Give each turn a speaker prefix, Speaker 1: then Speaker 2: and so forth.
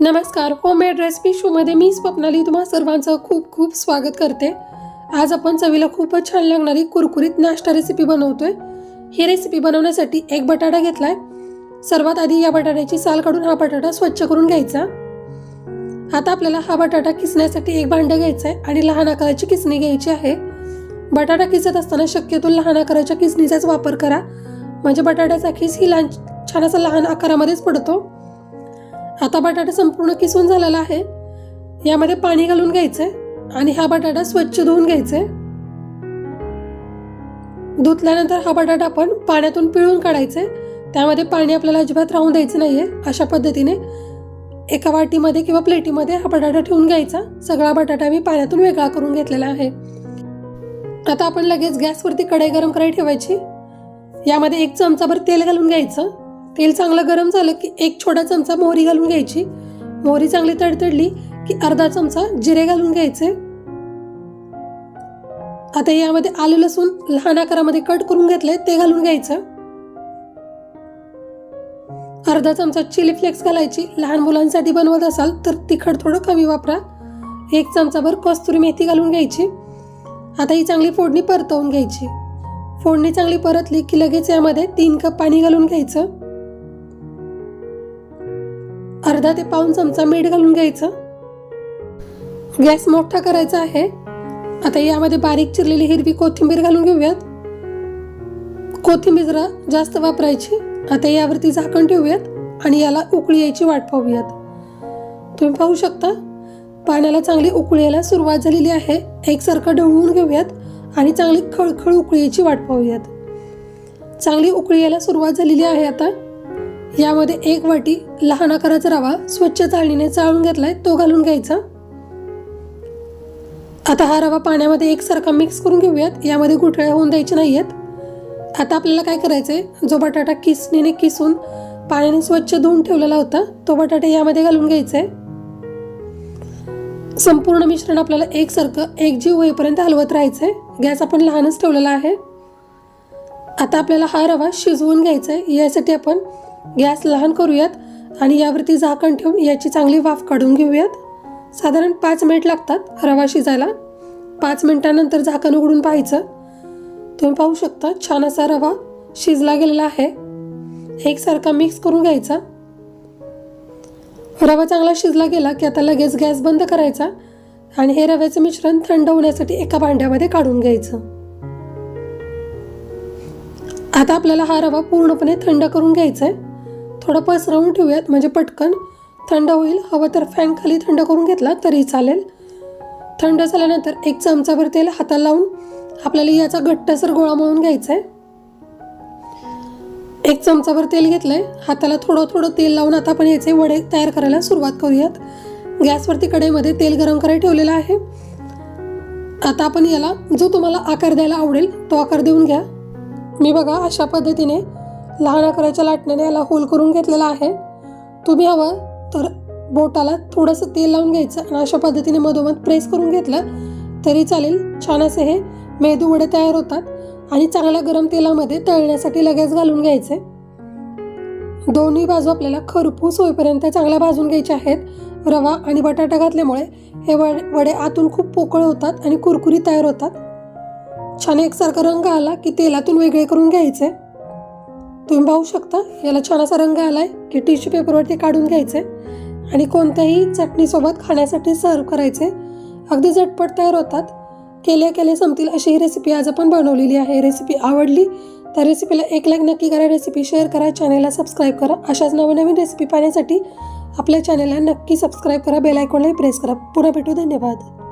Speaker 1: नमस्कार homemade recipe शोमध्ये मी स्वप्नाली तुम्हा सर्वांचं खूप खूप स्वागत करते. आज आपण चवीला खूपच छान लागणारी कुरकुरीत नाश्ता रेसिपी बनवतोय. ही रेसिपी बनवण्यासाठी एक बटाटा घेतलाय. सर्वात आधी या बटाट्याची साल काढून हा बटाटा स्वच्छ करून घ्यायचा. आता आपल्याला हा बटाटा किसण्यासाठी एक भांडं घ्यायचं आहे आणि लहान आकाराची किसणी घ्यायची आहे. बटाटा किसत असताना शक्यतो लहान आकाराच्या किसणीचाच वापर करा. म्हणजे बटाट्याचा खिस ही लहान छान असा लहान आकारामध्येच पडतो. आता बटाटा संपूर्ण किसून झालेला आहे. यामध्ये पाणी घालून घ्यायचंय आणि हा बटाटा स्वच्छ धुवून घ्यायचंय. धुतल्यानंतर हा बटाटा आपण पाण्यातून पिळून काढायचे त्यामध्ये पाणी आपल्याला अजिबात राहून द्यायचं नाही आहे अशा पद्धतीने एका वाटीमध्ये किंवा प्लेटीमध्ये हा बटाटा ठेवून घ्यायचा. सगळा बटाटा मी पाण्यातून वेगळा करून घेतलेला आहे. आता आपण लगेच गॅसवरती कढई गरम करायला ठेवायची. यामध्ये एक चमचाभर तेल घालून घ्यायचं. तेल चांगलं गरम झालं की एक छोटा चमचा मोहरी घालून घ्यायची. मोहरी चांगली तडतडली की अर्धा चमचा जिरे घालून घ्यायचे. आता यामध्ये आलं लसूण लहान आकारामध्ये कट करून घेतले ते घालून घ्यायचं. अर्धा चमचा चिली फ्लेक्स घालायची. लहान मुलांसाठी बनवत असाल तर तिखट थोडं कमी वापरा. एक चमचाभर कस्तुरी मेथी घालून घ्यायची. आता ही चांगली फोडणी परतवून घ्यायची. फोडणी चांगली परतली की लगेच यामध्ये तीन कप पाणी घालून घ्यायचं. अर्धा ते पाऊन चमचा मीठ घालून घ्यायचं. गॅस मोठा करायचा आहे. आता यामध्ये बारीक चिरलेली हिरवी कोथिंबीर घालून घेऊयात. कोथिंबीर जरा जास्त वापरायची. आता यावरती झाकण ठेवूयात आणि याला उकळी यायची वाट पाहूयात. तुम्ही पाहू शकता पाण्याला चांगली उकळी यायला सुरुवात झालेली आहे. एकसारखं ढवळून घेऊयात आणि चांगली खळखळ उकळी यायची वाट पाहूयात. चांगली उकळी यायला सुरुवात झालेली आहे आता. यामध्ये एक वाटी लहान आकाराचा रवा स्वच्छ चाळणीने चाळून घेतलाय तो घालून घ्यायचा. आता हा रवा पाण्यामध्ये एकसारखा मिक्स करून घेऊयात. यामध्ये गुठळ्या होऊन द्यायच्या आहेत आता आपल्याला काय करायचं आहे जो बटाटा किसणीने किसून पाण्याने स्वच्छ धुवून ठेवलेला होता तो बटाटा यामध्ये घालून घ्यायचा आहे संपूर्ण मिश्रण आपल्याला एकसारखं एकजीव होईपर्यंत हलवत राहायचं आहे गॅस आपण लहानच ठेवलेला आहे. आता आपल्याला हा रवा शिजवून घ्यायचा आहे यासाठी आपण गॅस लहान करूयात आणि यावरती झाकण ठेवून याची चांगली वाफ काढून घेऊयात. साधारण पाच मिनिट लागतात रवा शिजायला. पाच मिनिटानंतर झाकण उघडून पाहायचं. तुम्ही पाहू शकता छान असा रवा शिजला गेलेला आहे. एकसारखा मिक्स करून घ्यायचा. रवा चांगला शिजला गेला की आता लगेच गॅस बंद करायचा आणि हे रव्याचं मिश्रण थंड होण्यासाठी एका भांड्यामध्ये काढून घ्यायचं. आता आपल्याला हा रवा पूर्णपणे थंड करून घ्यायचा आहे थोडं पसरवून ठेवूयात. म्हणजे पटकन. थंड होईल. हवं तर फॅन खाली थंड करून घेतला तरी चालेल. थंड झाल्यानंतर एक चमचाभर तेल हाताला लावून आपल्याला याचा घट्टसर गोळा मळून घ्यायचा आहे एक चमचाभर तेल घेतलंय. हाताला थोडं थोडं तेल लावून आता आपण याचे वडे तयार करायला सुरुवात करूयात. गॅसवरती कढईमध्ये तेल गरम करायला ठेवलेलं आहे. आता आपण याला जो तुम्हाला आकार द्यायला आवडेल तो आकार देऊन घ्या. मी बघा अशा पद्धतीने लहान आकाराच्या लाटण्याने याला होल करून घेतलेला आहे. तुम्ही हवं तर बोटाला थोडंसं तेल लावून घ्यायचं आणि अशा पद्धतीने मधोमध प्रेस करून घेतलं तरी चालेल. छान असे हे मेदू वडे तयार होतात आणि चांगल्या गरम तेलामध्ये तळण्यासाठी लगेच घालून घ्यायचे. दोन्ही बाजू आपल्याला खरपूस होईपर्यंत चांगल्या भाजून घ्यायच्या आहेत. रवा आणि बटाटा घातल्यामुळे हे वडे वडे आतून खूप पोकळ होतात आणि कुरकुरी तयार होतात. छान एकसारखा रंग आला की तेलातून वेगळे करून घ्यायचे. तुम्ही पाहू शकता याला छान असा रंग आला आहे की टिश्यू पेपरवरती काढून घ्यायचे आणि कोणत्याही चटणीसोबत खाण्यासाठी सर्व करायचे अगदी झटपट तयार होतात. केले केले संपतील अशी ही रेसिपी आज आपण बनवलेली आहे. रेसिपी आवडली तर रेसिपीला एक लाईक नक्की करा रेसिपी शेअर करा चॅनलला सबस्क्राईब करा. अशाच नवनवीन रेसिपी पाहण्यासाठी आपल्या चॅनलला नक्की सबस्क्राईब करा बेल आयकॉनलाही प्रेस करा. पुन्हा भेटू धन्यवाद.